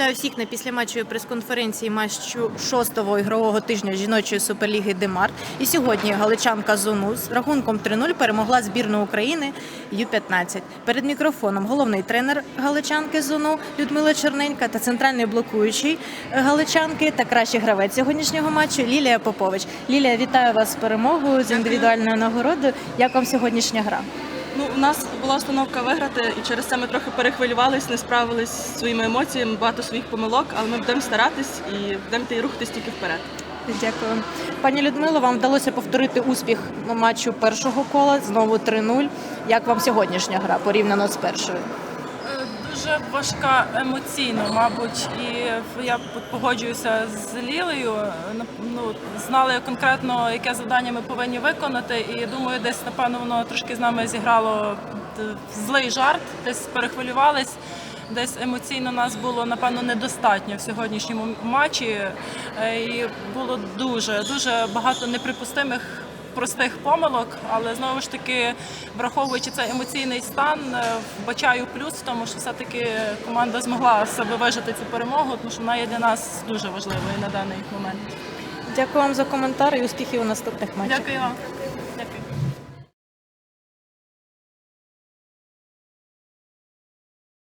Вітаю всіх на післяматчевій прес-конференції матчу шостого ігрового тижня жіночої суперліги Демар. І сьогодні галичанка Зону з рахунком 3-0 перемогла збірну України Ю-15. Перед мікрофоном головний тренер галичанки Зону Людмила Черненька та центральний блокуючий галичанки та кращий гравець сьогоднішнього матчу Лілія Попович. Лілія, вітаю вас з перемогою з індивідуальною нагородою. Як вам сьогоднішня гра? Ну, у нас була установка виграти, і через це ми трохи перехвилювались, не справились зі своїми емоціями, багато своїх помилок, але ми будемо старатись і будемо рухатись тільки вперед. Дякую. Пані Людмило, вам вдалося повторити успіх матчу першого кола, знову 3-0. Як вам сьогоднішня гра порівняно з першою? Дуже важка емоційно, мабуть, і я погоджуюся з Лілею. Ну, знали конкретно, яке завдання ми повинні виконати, і думаю, десь напевно воно трошки з нами зіграло злий жарт, десь перехвилювались. Десь емоційно нас було напевно недостатньо в сьогоднішньому матчі, Е, і було дуже дуже багато неприпустимих простих помилок, але знову ж таки, враховуючи цей емоційний стан, е, вбачаю плюс в тому, що все-таки команда змогла себе вижити цю перемогу, тому що вона є для нас дуже важливою на даний момент. Дякую вам за коментар і успіхів у наступних матчах. Дякую вам.